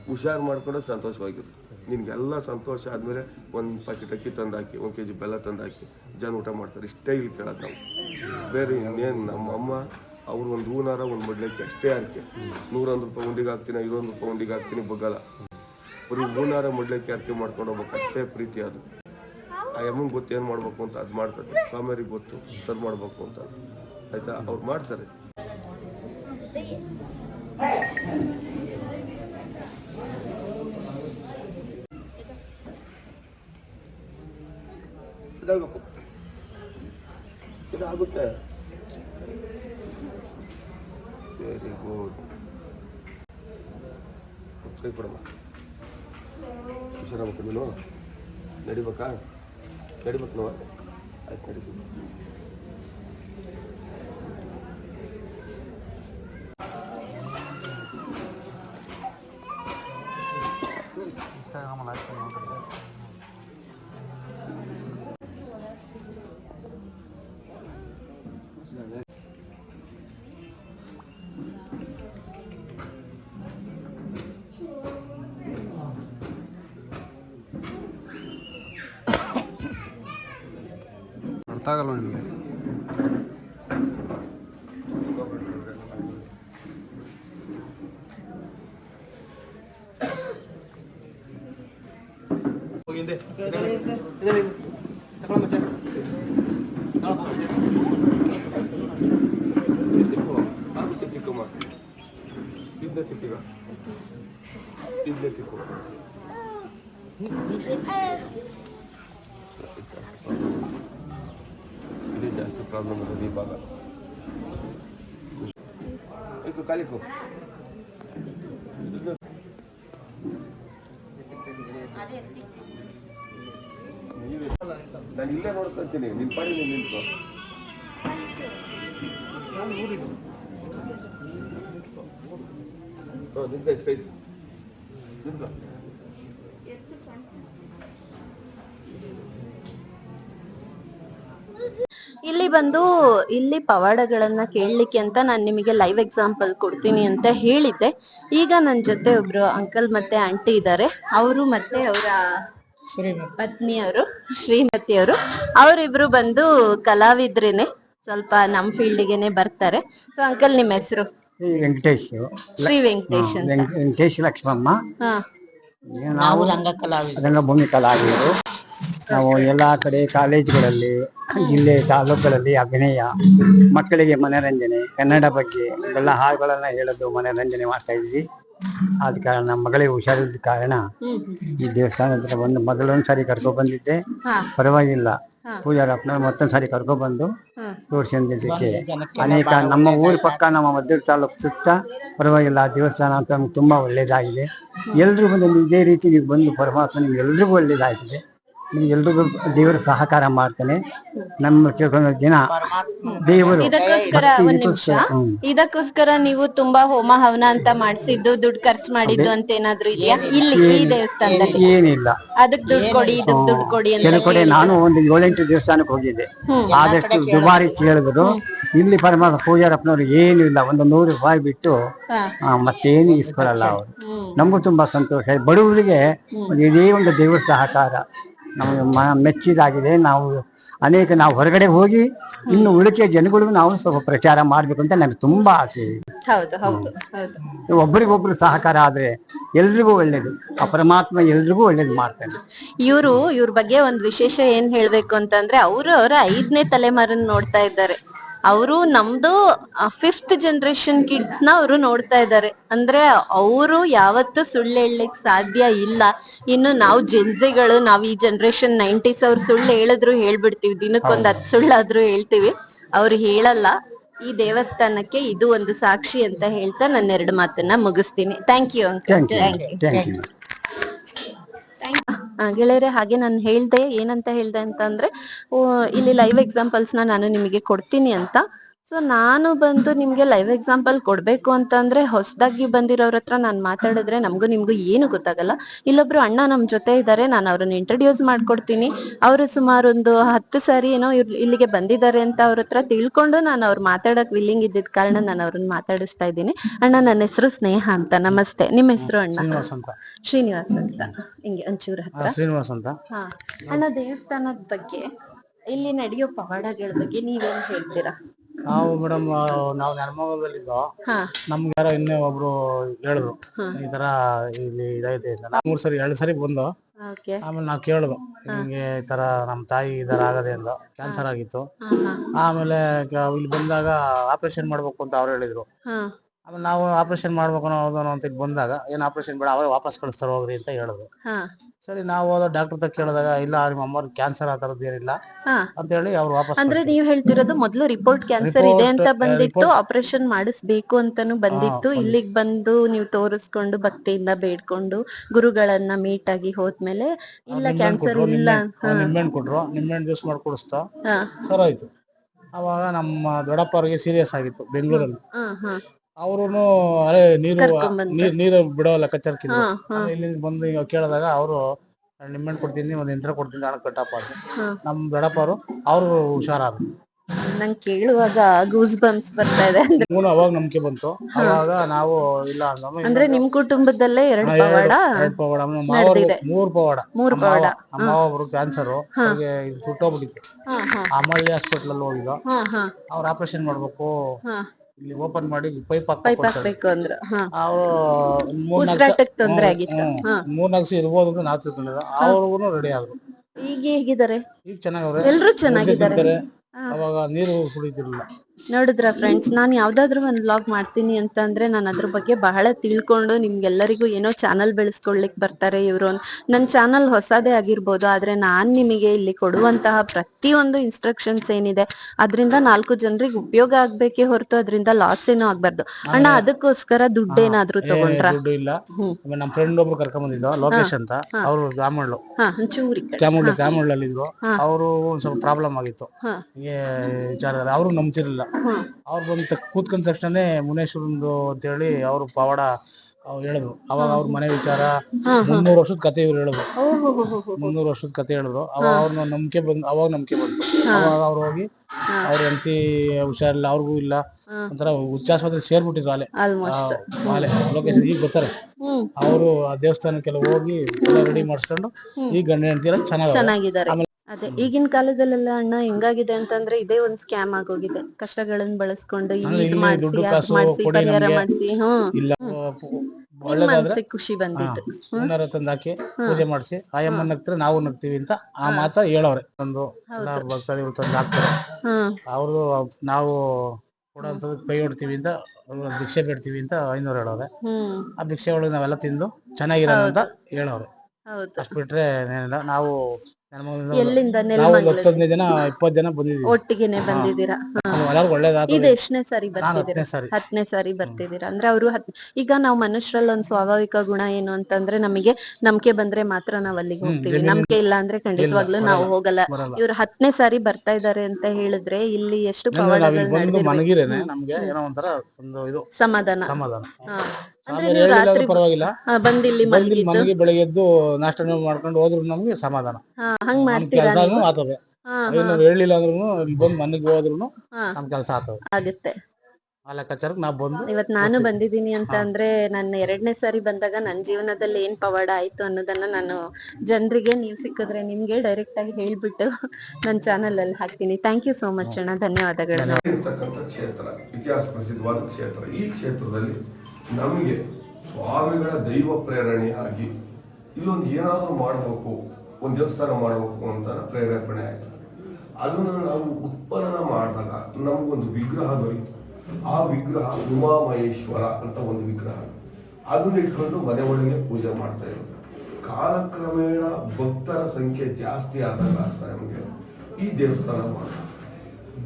ಹುಷಾರು ಮಾಡಿಕೊಂಡ್ರೆ ಸಂತೋಷವಾಗಿರು ನಿನಗೆಲ್ಲ ಸಂತೋಷ ಆದಮೇಲೆ ಒಂದು ಪ್ಯಾಕೆಟ್ ಅಕ್ಕಿ ತಂದು ಹಾಕಿ ಒಂದು ಕೆ ಜಿ ಬೆಲ್ಲ ತಂದು ಹಾಕಿ ಜನ ಊಟ ಮಾಡ್ತಾರೆ. ಇಷ್ಟೇ ಇಲ್ಲಿ ಕೇಳೋದು ನಾವು. ಬೇರೆ ಇನ್ನೇನು ನಮ್ಮ ಅಮ್ಮ, ಅವ್ರು ಒಂದು ಹೂನಾರ, ಒಂದು ಮಡ್ಲಕ್ಕಿ ಅಷ್ಟೇ ಅರ್ಕೆ. ನೂರೊಂದು ರೂಪಾಯಿ ಉಂಡಿಗೆ ಹಾಕ್ತೀನಿ, ಐದೊಂದು ರೂಪಾಯಿ ಉಂಡಿಗೆ ಹಾಕ್ತೀನಿ ಬಗ್ಗಲ್ಲ ಬರೀ ಹೂನಾರ, ಮಡ್ಲಕ್ಕಿ ಅರ್ಕೆ ಮಾಡ್ಕೊಂಡು ಹೋಗ್ಬೇಕು. ಅಷ್ಟೇ ಪ್ರೀತಿ ಅದು. ಆ ಯಮ್ಮಂಗೆ ಗೊತ್ತು ಏನು ಮಾಡಬೇಕು ಅಂತ ಅದು ಮಾಡ್ತಾರೆ. ಸ್ವಾಮಿಯರಿಗೆ ಗೊತ್ತು ಸರ್ ಮಾಡಬೇಕು ಅಂತ. ಆಯಿತಾ? ಅವ್ರು ಮಾಡ್ತಾರೆ. ரெடிமேட் तगलो ಇದು ಕಾಲಿಕು ನಾನು ಇಲ್ಲೇ ನೋಡ್ಕೊಂತೀನಿ ನಿನ್ ಪಾಡಿ ನೀನು ನಿಂತು ನಿಂತ ಇಲ್ಲಿ ಬಂದು ಇಲ್ಲಿ ಪವಾಡಗಳನ್ನ ಕೇಳಲಿಕ್ಕೆ ಅಂತ ನಾನು ನಿಮಗೆ ಲೈವ್ ಎಕ್ಸಾಂಪಲ್ ಕೊಡ್ತೀನಿ ಅಂತ ಹೇಳಿದ್ದೆ. ಈಗ ನನ್ನ ಜೊತೆ ಒಬ್ರು ಅಂಕಲ್ ಮತ್ತೆ ಆಂಟಿ ಇದ್ದಾರೆ ಅವರು ಮತ್ತೆ ಅವರ ಪತ್ನಿಯವರು ಶ್ರೀಮತಿ ಅವರು. ಅವರಿಬ್ರು ಬಂದು ಕಲಾವಿದ್ರೇನೆ ಸ್ವಲ್ಪ ನಮ್ ಫೀಲ್ಡ್ಗೆನೆ ಬರ್ತಾರೆ. ಸೊ ಅಂಕಲ್ ನಿಮ್ಮ ಹೆಸರು? ಶ್ರೀ ವೆಂಕಟೇಶ್. ಶ್ರೀ ವೆಂಕಟೇಶ್ ಅಂತ. ವೆಂಕಟೇಶ್ ಲಕ್ಷ್ಮಮ್ಮ. ಹಾ. ನಾವು ರಂಗ ಕಲಾವಿದ ರಂಗಭೂಮಿ ಕಲಾವಿದರು. ನಾವು ಎಲ್ಲ ಕಡೆ ಕಾಲೇಜುಗಳಲ್ಲಿ ಜಿಲ್ಲೆ ತಾಲೂಕುಗಳಲ್ಲಿ ಅಭಿನಯ ಮಕ್ಕಳಿಗೆ ಮನರಂಜನೆ ಕನ್ನಡ ಬಗ್ಗೆ ಎಲ್ಲ ಹಾಡುಗಳನ್ನ ಹೇಳೋದು ಮನರಂಜನೆ ಮಾಡ್ತಾ ಇದ್ವಿ ಆದ ಕಾರಣ ನಮ್ಮ ಮಗಳಿಗೆ ಹುಷಾರಿದ್ದ ಕಾರಣ ಈ ದೇವಸ್ಥಾನ ಹತ್ರ ಬಂದು ಮೊದಲೊಂದು ಸಾರಿ ಕರ್ಕೊಂಡ್ ಬಂದಿದ್ದೆ. ಪರವಾಗಿಲ್ಲ. ಪೂಜಾರಪ್ಪನ ಮತ್ತೊಂದು ಸಾರಿ ಕರ್ಕೊ ಬಂದು. ತೋರಿಸಿದ್ದಕ್ಕೆ ಅನೇಕ ನಮ್ಮ ಊರ ಪಕ್ಕ ನಮ್ಮ ಮದ್ದೂರು ತಾಲೂಕು ಸುತ್ತ ಪರವಾಗಿಲ್ಲ ಆ ದೇವಸ್ಥಾನ ಅಂತ ನಮ್ಗೆ ತುಂಬಾ ಒಳ್ಳೇದಾಗಿದೆ. ಎಲ್ರಿಗೂ ಬಂದು ಇದೇ ರೀತಿ ನೀವು ಬಂದು ಪರಮಾತ್ಮ ನಿಮ್ಗೆ ಎಲ್ರಿಗೂ ಒಳ್ಳೇದಾಗಿದೆ. ಎಲ್ರಿಗೂ ದೇವರು ಸಹಕಾರ ಮಾಡ್ತಾನೆ. ನಮ್ಮ ತಿಳ್ಕೊಂಡ ದಿನ ದೇವರು ಇದಕ್ಕೋಸ್ಕರ ಒಂದ್ ನಿಮಿಷ. ಇದಕ್ಕೋಸ್ಕರ, ನೀವು ತುಂಬಾ ಹೋಮ ಹವನ ಅಂತ ಮಾಡಿಸಿದ್ದು ದುಡ್ಡು ಖರ್ಚು ಮಾಡಿದ್ದು ಅಂತ ಏನಾದ್ರು ಇದೆಯಾ? ಇಲ್ಲಿ ಈ ದೇವಸ್ಥಾನದಲ್ಲಿ. ಏನಿಲ್ಲ. ಅದಕ್ ದುಡ್ಡು ಕೊಡಿ ಇದಕ್ ದುಡ್ಡು ಕೊಡಿ ಅಂತ ಕೆಲವು ಕಡೆ ನಾನು ಒಂದು ಏಳೆಂಟು ದೇವಸ್ಥಾನಕ್ಕೆ ಹೋಗಿದ್ದೆ. ಆದಷ್ಟು ದುಬಾರಿ ಕೇಳಿದ್ರು ಇಲ್ಲಿ ಪರಮಾತ್ಮ ಪೂಜಾರಪ್ಪನವ್ರು ಏನು ಇಲ್ಲ. ಒಂದು ನೂರು ರೂಪಾಯಿ ಬಿಟ್ಟು. ಆ, ಮತ್ತೇನು ಇಸ್ಕೊಳ್ಳಲ್ಲ ಅವರು. ನಮಗೂ ತುಂಬಾ ಸಂತೋಷ. ಬಡವರಿಗೆ ಇದೇ ಒಂದು ದೇವರ ಸಹಕಾರ. ನಮಗೆ ಮ ಮೆಚ್ಚಿದಾಗಿದೆ. ನಾವು ಅನೇಕ ನಾವು ಹೊರಗಡೆ ಹೋಗಿ ಇನ್ನು ಉಳಿಕೆ ಜನಗಳಿಗೂ ನಾವು ಸ್ವಲ್ಪ ಪ್ರಚಾರ ಮಾಡಬೇಕು ಅಂತ ನನಗೆ ತುಂಬಾ ಆಸೆ. ಹೌದು ಹೌದು ಒಬ್ಬರಿಗೊಬ್ರು ಸಹಕಾರ ಆದ್ರೆ ಎಲ್ರಿಗೂ ಒಳ್ಳೇದು. ಆ ಪರಮಾತ್ಮ ಎಲ್ರಿಗೂ ಒಳ್ಳೇದು ಮಾಡ್ತಾನೆ. ಇವರು ಇವ್ರ ಬಗ್ಗೆ ಒಂದ್ ವಿಶೇಷ ಏನ್ ಹೇಳ್ಬೇಕು ಅಂತಂದ್ರೆ ಅವರು ಅವರ ಐದನೇ ತಲೆಮಾರನ್ನ ನೋಡ್ತಾ ಇದ್ದಾರೆ. ಅವರು ನಮ್ದು ಫಿಫ್ತ್ ಜನರೇಷನ್ ಕಿಡ್ಸ್ನ ಅವರು ನೋಡ್ತಾ ಇದ್ದಾರೆ. ಅಂದ್ರೆ ಅವರು ಯಾವತ್ತು ಸುಳ್ಳು ಹೇಳಲಿಕ್ ಸಾಧ್ಯ ಇಲ್ಲ. ಇನ್ನು ನಾವು ಜೆನ್ಸಿಗಳು ನಾವ್ ಈ ಜನರೇಷನ್ ನೈಂಟೀಸ್ ಅವ್ರು ಸುಳ್ಳು ಹೇಳಿದ್ರು ಹೇಳ್ಬಿಡ್ತೀವಿ. ದಿನಕ್ಕೊಂದ್ ಹತ್ ಸುಳ್ಳಾದ್ರೂ ಹೇಳ್ತೀವಿ. ಅವ್ರು ಹೇಳಲ್ಲ. ಈ ದೇವಸ್ಥಾನಕ್ಕೆ ಇದು ಒಂದು ಸಾಕ್ಷಿ ಅಂತ ಹೇಳ್ತಾ ನನ್ನ ಎರಡು ಮಾತನ್ನ ಮುಗಿಸ್ತೀನಿ. ಥ್ಯಾಂಕ್ ಯು ಥ್ಯಾಂಕ್ ಯು ಗೆಳೆಯರೆ ಹಾಗೆ ನಾನು ಹೇಳ್ದೆ ಏನಂತ ಹೇಳ್ದೆ ಅಂತಂದ್ರೆ ಇಲ್ಲಿ ಲೈವ್ ಎಕ್ಸಾಂಪಲ್ಸ್ ನಾನು ನಿಮಗೆ ಕೊಡ್ತೀನಿ ಅಂತ. ಸೊ ನಾನು ಬಂದು ನಿಮ್ಗೆ ಲೈವ್ ಎಕ್ಸಾಂಪಲ್ ಕೊಡ್ಬೇಕು ಅಂತಂದ್ರೆ ಹೊಸದಾಗಿ ಬಂದಿರೋರ ಹತ್ರ ನಾನು ಮಾತಾಡಿದ್ರೆ ನಮಗೂ ನಿಮ್ಗೂ ಏನು ಗೊತ್ತಾಗಲ್ಲ. ಇಲ್ಲೊಬ್ರು ಅಣ್ಣ ನಮ್ ಜೊತೆ ಇದ್ದಾರೆ ನಾನು ಅವ್ರನ್ನ ಇಂಟ್ರಡ್ಯೂಸ್ ಮಾಡ್ಕೊಡ್ತೀನಿ. ಅವರು ಸುಮಾರು ಒಂದು ಹತ್ತು ಸಾರಿ ಏನೋ ಇಲ್ಲಿಗೆ ಬಂದಿದ್ದಾರೆ ಅಂತ ಅವ್ರ ಹತ್ರ ತಿಳ್ಕೊಂಡು ನಾನು ಅವ್ರು ಮಾತಾಡಕ್ ವಿಲ್ಲಿಂಗ್ ಇದ್ದಿದ್ ಕಾರಣ ನಾನು ಅವ್ರನ್ನ ಮಾತಾಡಿಸ್ತಾ ಇದ್ದೀನಿ. ಅಣ್ಣ ನನ್ನ ಹೆಸರು ಸ್ನೇಹ ಅಂತ. ನಮಸ್ತೆ. ನಿಮ್ಮ ಹೆಸರು ಅಣ್ಣ? ಶ್ರೀನಿವಾಸ್ ಅಂತ. ಹಿಂಗೆ ಒಂಚೂರು ಹತ್ರ. ಶ್ರೀನಿವಾಸ್ ಅಂತ. ಹಾ. ಅಣ್ಣ ದೇವಸ್ಥಾನದ ಬಗ್ಗೆ ಇಲ್ಲಿ ನಡೆಯೋ ಪವಾಡಗಳ ಬಗ್ಗೆ ನೀವೇನ್ ಹೇಳ್ತೀರಾ? ನಾವು ಮೇಡಮ್ ನಾವು ನೆಲಮಂಗಲದಲ್ಲಿದ್ದೋ ಹಾ. ನಮ್ಗೆ ಯಾರೋ ಇನ್ನೇ ಒಬ್ರು ಹೇಳಿದ್ರು ಈ ತರ ಇಲ್ಲಿ ಇದೈತೆ ಅಂತ. ನಾವು ಮೂರ್ ಸರಿ ಎರಡು ಸರಿ ಬಂದು ಓಕೆ. ಆಮೇಲೆ ನಾವು ಕೇಳಿದ್ವು ಹಿಂಗೆ ಈ ತರ ನಮ್ ತಾಯಿ ಈ ತರ ಆಗದೆ ಅಂದ ಕ್ಯಾನ್ಸರ್ ಆಗಿತ್ತು. ಆಮೇಲೆ ಕ- ಇಲ್ಲಿ ಬಂದಾಗ ಆಪರೇಷನ್ ಮಾಡ್ಬೇಕು ಅಂತ ಅವ್ರು ಹೇಳಿದ್ರು. ಹಾ. ಆಮೇಲೆ ನಾವು ಆಪರೇಷನ್ ಮಾಡ್ಬೇಕು ಅನ್ನೋದು ಅಂತ ಇಲ್ಲಿ ಬಂದಾಗ ಏನ್ ಆಪರೇಷನ್ ಬೇಡ ಅವರೇ ವಾಪಸ್ ಕಳಿಸ್ತಾರೆ ಹೋಗ್ರಿ ಅಂತ ಹೇಳಿದ್ರು. ಹಾ. ಸರಿ ನಾವು ಹೋದ ಡಾಕ್ಟರ್ ಹತ್ರ ಕೇಳಿದಾಗ ಇಲ್ಲ ನಿಮ್ಮ ಅಮ್ಮವ್ರಿಗೆ ಕ್ಯಾನ್ಸರ್ ಆ ಥರದ್ದು ಏನಿಲ್ಲ ಹಾ. ಅಂತ ಹೇಳಿ ಅವ್ರು ವಾಪಸ್ ಅಂದ್ರೆ ನೀವು ಹೇಳ್ತಿರೋದು ಮೊದಲು ರಿಪೋರ್ಟ್ ಕ್ಯಾನ್ಸರ್ ಇದೆ ಅಂತ Report, ಬಂದಿತ್ತು report- ಆಪರೇಷನ್ ಮಾಡಿಸ್ಬೇಕು ಅಂತಾನು ಬಂದಿತ್ತು. ಇಲ್ಲಿಗ್ ಬಂದು ನೀವು ತೋರಿಸ್ಕೊಂಡು ಭಕ್ತಿಯಿಂದ ಬೇಡ್ಕೊಂಡು ಗುರುಗಳನ್ನ ಮೀಟ್ ಆಗಿ ಹೋದ್ಮೇಲೆ ಇಲ್ಲ ಕ್ಯಾನ್ಸರ್ ಇಲ್ಲ. ಹಾ. ಕೊಟ್ರು ನಿಮ್ಮೆಣ್ಣು ಜ್ಯೂಸ್ ಮಾಡಿ ಕುಡಿಸ್ತಾ. ಹಾ. ಸರ್ ಆಯ್ತು. ಅವಾಗ ನಮ್ಮ ದೊಡ್ಡಪ್ಪ ಅವ್ರಿಗೆ ಸೀರಿಯಸ್ ಆಗಿತ್ತು ಬೆಂಗಳೂರಲ್ಲಿ. ಹಾ ಹಾ. ಅವ್ರು ಅದೇ ನೀರು. ನೀರ್ ನೀರು ಬಿಡೋ ಲೆಕ್ಕಾಚಾರಕ್ಕಿದ್ರು ಇಲ್ಲಿ ಆಮೇಲೆ ಇಲ್ಲಿಂದ ಬಂದು ಈಗ ಕೇಳಿದಾಗ ಅವರು ನಿಮ್ಮೆಣ್ಣು ಕೊಡ್ತೀನಿ ಒಂದು ಯಂತ್ರ ಕೊಡ್ತೀನಿ ಹಣ ಕಟ್ಟಪ್ಪ ಅಂತ ಹಾ. ನಮ್ಮ ದೊಡ್ಡಪ್ಪ ಅವರು ಅವರು ಹುಷಾರಾದ್ರು. ನಂಗೆ ಕೇಳುವಾಗ ಗೂಸ್ ಬಂಪ್ಸ್ ಬರ್ತಾ ಇದೆ ಅಂದ್ರೆ ಮೂಲ ಅವಾಗ ನಂಬಿಕೆ ಬಂತು. ಅವಾಗ ನಾವು ಇಲ್ಲ ಅಂದಮ್ಮ ಅಂದ್ರೆ ನಿಮ್ ಕುಟುಂಬದಲ್ಲೇ ಎರಡು ಪವಾಡ ಎರಡು ಪವಾಡ. ಆಮೇಲೆ ನಡೆದಿದೆ. ಮೂರು ಪವಾಡ. ಮೂರು ನಮ್ಮ ಮಾವ- ಪವಾಡ. ನಮ್ಮ ಮಾವ ಒಬ್ರು ಕ್ಯಾನ್ಸರ್ ಅವ್ರಿಗೆ ಇದು ಸುಟ್ಟೋಗ್ಬಿಟ್ಟಿತ್ತು. ಹಾ ಹಾ. ಅಮಳ್ಳಿ ಹಾಸ್ಪಿಟಲ್ ಅಲ್ಲಿ ಹೋಗಿದ್ದು. ಹಾ ಹಾ. ಅವ್ರು ಆಪರೇಷನ್ ಮಾಡ್ಬೇಕು. ಹಾ. ಇಲ್ಲಿ ಓಪನ್ ಮಾಡಿ ಪೈಪ್ ಪೈಪ್ ಹಾಕ್ಬೇಕು ಅಂದ್ರ ಅಂದ್ರು ಹಾ ಅವರು ಉಸಿರಾಟಕ್ ತೊಂದ್ರೆ ಆಗಿತ್ತು. ಮೂರ್ನಾಲ್ಕು ಇರ್ಬೋದು ತಿಳ್ಕೊಂಡಿದ್ದು ಅವ್ರಿಗೂ ರೆಡಿ ಆದ್ರು. ಈಗ ಹೇಗಿದ್ದಾರೆ? ಈಗ ಚೆನ್ನಾಗವ್ರೆ. ಎಲ್ರು ಚೆನ್ನಾಗಿದ್ದಾರೆ. ಅವಾಗ ನೀರು ಕುಡಿತಿರ್ಲಿಲ್ಲ. ನೋಡಿದ್ರ ಫ್ರೆಂಡ್ಸ್ ನಾನು ಯಾವ್ದಾದ್ರು ಒಂದು ವ್ಲಾಗ್ ಮಾಡ್ತೀನಿ ಅಂತ ಅಂದ್ರೆ ನಾನು ಅದ್ರ ಬಗ್ಗೆ ಬಹಳ ತಿಳ್ಕೊಂಡು ನಿಮ್ಗೆಲ್ಲರಿಗೂ ಏನೋ ಚಾನಲ್ ಬೆಳೆಸ್ಕೊಳ್ಲಿಕ್ ಬರ್ತಾರೆ ಇವ್ರು ನನ್ ಚಾನಲ್ ಹೊಸದೇ ಆಗಿರ್ಬೋದು ಆದ್ರೆ ನಾನ್ ನಿಮಗೆ ಇಲ್ಲಿ ಕೊಡುವಂತಹ ಪ್ರತಿಯೊಂದು ಇನ್ಸ್ಟ್ರಕ್ಷನ್ಸ್ ಏನಿದೆ ಅದರಿಂದ ನಾಲ್ಕು ಜನರಿಗೆ ಉಪಯೋಗ ಆಗ್ಬೇಕೇ ಹೊರತು ಅದರಿಂದ ಲಾಸ್ ಏನೋ ಆಗ್ಬಾರ್ದು. ಅಣ್ಣ ಅದಕ್ಕೋಸ್ಕರ ದುಡ್ಡೇನಾದ್ರೂ ಏನಾದ್ರು ತಗೊಂಡ್ರ? ದುಡ್ಡು ಇಲ್ಲ. ನಮ್ಮ ಫ್ರೆಂಡ್ ಒಬ್ರು ಕರ್ಕೊಂಡ್ ಬಂದಿದ್ದು ಲೋಕೇಶ್ ಅಂತ. ಅವರು ಚಾಮುಂಡಲ್ಲಿ ಇದ್ರು ಅವರು ಸ್ವಲ್ಪ ಪ್ರಾಬ್ಲಮ್ ಆಗಿತ್ತು. ಹೀಗೆ ವಿಚಾರ ಅವರು ನಂಬ್ತಿರ್ಲಿಲ್ಲ. ಅವ್ರು ಬಂದ ಕೂತ್ಕೊಂಡ ತಕ್ಷಣ ಮುನೇಶ್ವರಂದು ಅಂತೇಳಿ ಅವರು ಪವಾಡ ಅವ್ರು ಹೇಳಿದ್ರು. ಅವಾಗ ಅವ್ರ ಮನೆ ವಿಚಾರ ಮುನ್ನೂರು ವರ್ಷದ ಕತೆ ಇವ್ರು ಹೇಳಿದ್ರು. ಮುನ್ನೂರು ವರ್ಷದ ಕತೆ ಹೇಳಿದ್ರು. ಅವಾಗ ಅವ್ರನ್ನ ನಂಬಿಕೆ ಬಂದ್ ಅವಾಗ ನಂಬಿಕೆ ಬಂತು. ಅವಾಗ ಅವ್ರು ಹೋಗಿ ಅವ್ರ ಹೆಂಡತಿ ಹುಷಾರಿಲ್ಲ ಅವ್ರಿಗೂ ಇಲ್ಲ. ಒಂಥರ ಹುಚ್ಚಾಸ್ಪತ್ರೆ ಸೇರ್ಬಿಟ್ಟಿದ್ರು ಅಲೆ ಮಾಲೆ ಲೊಕೇಶನ್ ಈಗ ಬರ್ತಾರೆ ಅವರು ಆ ದೇವಸ್ಥಾನಕ್ಕೆಲ್ಲ ಹೋಗಿ ಎಲ್ಲ ರೆಡಿ ಮಾಡಿಸ್ಕೊಂಡು ಈಗ ಗಂಡ ಹೆಂಡತಿ ಚೆನ್ನಾಗ ಚೆನ್ನಾಗಿದ್ದಾರೆ. ಅದೇ ಈಗಿನ ಕಾಲದಲ್ಲೆಲ್ಲ ಅಣ್ಣ ಹೆಂಗಾಗಿದೆ ಅಂತಂದ್ರೆ ಇದೇ ಒಂದ್ ಸ್ಕ್ಯಾಮ್ ಆಗೋಗಿದೆ. ಕಷ್ಟಗಳನ್ನ ಬಳಸ್ಕೊಂಡು ಈಗ ಮಾಡ್ಸಿ ಅದ್ ಮಾಡ್ಸಿ ಕೊಡಿ ಪರಿಹಾರ ಮಾಡ್ಸಿ ಹ್ಮ್. ಇಲ್ಲ ನಿಮ್ ಒಳ್ಳೇದಾದ್ರೆ ಮನ್ಸಿಗೆ ಖುಷಿ ಬಂದಿತ್ತು. ಹ್ಮ್. ಏನಾರ ತಂದು ಪೂಜೆ ಮಾಡಿಸಿ ಆಯಮ್ಮ ನಗ್ತಾರೆ ನಾವು ನಗ್ತೀವಿ ಅಂತ ಆ ಮಾತ ಹೇಳವ್ರೆ. ಒಂದು ಎಲ್ಲ ಭಕ್ತಾದಿಗಳು ತಂದು ಹಾಕ್ತಾರೆ ಹ್ಮ್ ಅವ್ರದ್ದು ನಾವು ಕೊಡೋಂಥದ್ದು ಕೈ ಹೊಡ್ತೀವಿ ಅಂತ ಅವ್ರು ಭಿಕ್ಷೆ ಬಿಡ್ತೀವಿ ಅಂತ ಐನೂರು ಹೇಳವ್ರೆ. ಹ್ಮ್. ಆ ಭಿಕ್ಷೆ ಒಳಗೆ ನಾವೆಲ್ಲ ತಿಂದು ಚೆನ್ನಾಗಿರೋಣ ಅಂತ ಹೇಳೋರು ಹೌದು. ಅಷ್ಟು ಬಿಟ್ರೆ ಏನಿಲ್ಲ. ನಾವು ಎಲ್ಲಿಂದ ನಾವು ಒಂದು ನೆಲಮಂಗಲ ಜನ ಇಪ್ಪತ್ತು ಜನ ಬಂದಿದ್ದೀವಿ. ಒಟ್ಟಿಗೆನೆ ಬಂದಿದ್ದೀರಾ? ಹಾ. ಇದು ಎಷ್ಟನೇ ಸಾರಿ ಬರ್ತಿದ್ದೀರಾ ಹತ್ತನೇ ಸಾರಿ. ಹತ್ತನೇ ಸಾರಿ ಬರ್ತಿದ್ದೀರಾ? ಅಂದ್ರೆ ಅವರು ಈಗ ನಾವು ಮನುಷ್ಯರಲ್ಲಿ ಒಂದ್ ಸ್ವಾಭಾವಿಕ ಗುಣ ಏನು ಅಂತಂದ್ರೆ ನಮಗೆ ನಂಬಿಕೆ ಬಂದ್ರೆ ಮಾತ್ರ ನಾವ್ ಅಲ್ಲಿಗೆ ಹೋಗ್ತೀವಿ. ನಂಬಿಕೆ ಇಲ್ಲ ಅಂದ್ರೆ ಖಂಡಿತವಾಗ್ಲೂ ನಾವು ಹೋಗಲ್ಲ. ಇವ್ರು ಹತ್ತನೇ ಸಾರಿ ಬರ್ತಾ ಇದಾರೆ ಅಂತ ಹೇಳಿದ್ರೆ ಇಲ್ಲಿ ಎಷ್ಟು ಅಂದ್ರೆ ನಾವ್ ಇಲ್ಲಿ ಪವಾಡಗಳು ಬಂದು ನಡೆದಿರ್ಬೇಕು? ಮನಗಿರೇನೆ ನಮ್ಗೆ ಏನೋ ಒಂಥರ ಒಂದು ಇದು ಸಮಾಧಾನ. ಸಮಾಧಾನ. ಹಾ. ಅಂದ್ರೆ ನೀವು ರಾತ್ರಿ ಪರವಾಗಿಲ್ಲ. ಬಂದ್ ಇಲ್ಲಿ ಬಂದು ಇಲ್ಲಿ ಮಲಗಿದ್ದು ಮನೆಗೆ ಬೆಳಗ್ಗೆ ಎದ್ದು ನಾಷ್ಟ ಮಾಡ್ಕೊಂಡು ಹೋದ್ರು ನಮ್ಗೆ ಸಮಾಧಾನ. ಹಾ ಹಂಗ್ ನಮ್ ಮಾಡ್ತೀರಾ ಕೆಲಸನೂ ನೀವು? ಆತವೆ ಹಾ ಏನು ಹೇಳಿಲ್ಲ ಅಂದ್ರೂ ಇಲ್ಲಿ ಬಂದು ಮನೆಗೆ ಹೋದ್ರು ಹಾ. ನಮ್ ಕೆಲಸ ಆತದೆ. ಆಗುತ್ತೆ. ಆ ಲೆಕ್ಕಾಚಾರಕ್ಕೆ ನಾವ್ ಬಂದು ಇವತ್ ನಾನು ಬಂದಿದ್ದೀನಿ ಅಂತ ಅಂದ್ರೆ ನನ್ನ ಎರಡನೇ ಸಾರಿ ಬಂದಾಗ ನನ್ನ ಜೀವನದಲ್ಲಿ ಏನ್ ಪವಾಡ ಆಯ್ತು ಅನ್ನೋದನ್ನ ನಾನು ಜನರಿಗೆ ನೀವು ಸಿಕ್ಕಿದ್ರೆ ನಿಮ್ಗೆ ಡೈರೆಕ್ಟ್ ಆಗಿ ಹೇಳ್ಬಿಟ್ಟು ನನ್ನ ಚಾನಲ್ ಅಲ್ಲಿ ಹಾಕ್ತೀನಿ. ಥ್ಯಾಂಕ್ ಯು ಸೋ ಮಚ್ ಅಣ್ಣ. ಧನ್ಯವಾದಗಳು. ಇರ್ತಕ್ಕಂಥ ಕ್ಷೇತ್ರ ಇತಿಹಾಸ ಪ್ರಸಿದ್ಧವಾದ ಕ್ಷೇತ್ರ. ಈ ಕ್ಷೇತ್ರದಲ್ಲಿ ನಮಗೆ ಸ್ವಾಮಿಗಳ ದೈವ ಪ್ರೇರಣೆಯಾಗಿ ಇಲ್ಲೊಂದು ಏನಾದರೂ ಮಾಡಬೇಕು, ಒಂದು ದೇವಸ್ಥಾನ ಮಾಡಬೇಕು ಅಂತ ಪ್ರೇರೇಪಣೆ ಆಯಿತು. ಅದನ್ನು ನಾವು ಉತ್ಪನ್ನ ಮಾಡಿದಾಗ ನಮಗೊಂದು ವಿಗ್ರಹ ದೊರೀತು. ಆ ವಿಗ್ರಹ ಉಮಾಮಹೇಶ್ವರ ಅಂತ ಒಂದು ವಿಗ್ರಹ. ಅದನ್ನ ಇಟ್ಕೊಂಡು ಮನೆ ಒಳಗೆ ಪೂಜೆ ಮಾಡ್ತಾ ಇದ್ರು ಕಾಲಕ್ರಮೇಣ ಭಕ್ತರ ಸಂಖ್ಯೆ ಜಾಸ್ತಿ ಆದಾಗ ನಮಗೆ ಈ ದೇವಸ್ಥಾನ ಮಾಡ